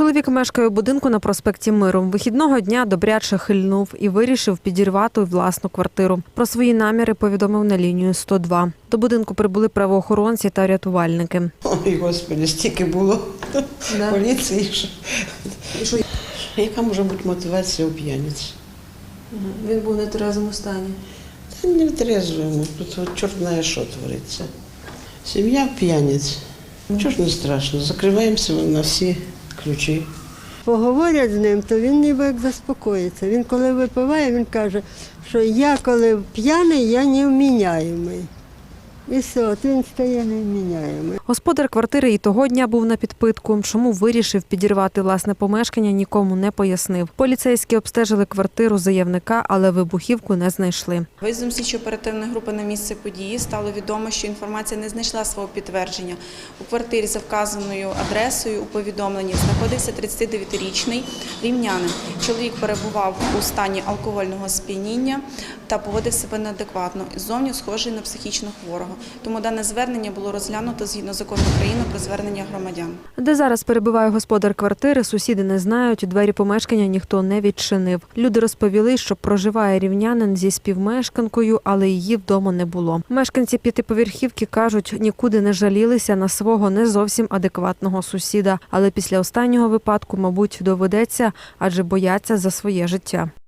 Чоловік мешкає у будинку на проспекті Миру. Вихідного дня добряче хильнув і вирішив підірвати власну квартиру. Про свої наміри повідомив на лінію 102. До будинку прибули правоохоронці та рятувальники. Ой, господи, стільки було поліції. що- Яка може бути мотивація у п'яниці? Він був в нетрезвому стані. Та не втрезвуємо, тут от чорт знає, що твориться. Сім'я п'яниць. Чого ж не страшно? Закриваємося на всі ключі. Поговорять з ним, то він ніби як заспокоїться. Він коли випиває, він каже, що я коли п'яний, я невміняємий. І все, він стає невміняємий. Господар квартири і того дня був на підпитку. Чому вирішив підірвати власне помешкання, нікому не пояснив. Поліцейські обстежили квартиру заявника, але вибухівку не знайшли. Виїздом слідчо-оперативної групи на місце події стало відомо, що інформація не знайшла свого підтвердження. У квартирі за вказаною адресою у повідомленні знаходився 39-річний рівнянин. Чоловік перебував у стані алкогольного сп'яніння та поводив себе неадекватно. Зовні схожий на психічно хворого. Тому дане звернення було розглянуто згідно закону України про звернення громадян. Де зараз перебуває господар квартири, сусіди не знають. Двері помешкання ніхто не відчинив. Люди розповіли, що проживає рівнянин зі співмешканкою, але її вдома не було. Мешканці п'ятиповерхівки кажуть, нікуди не жалілися на свого не зовсім адекватного сусіда. Але після останнього випадку, мабуть, доведеться, адже бояться за своє життя.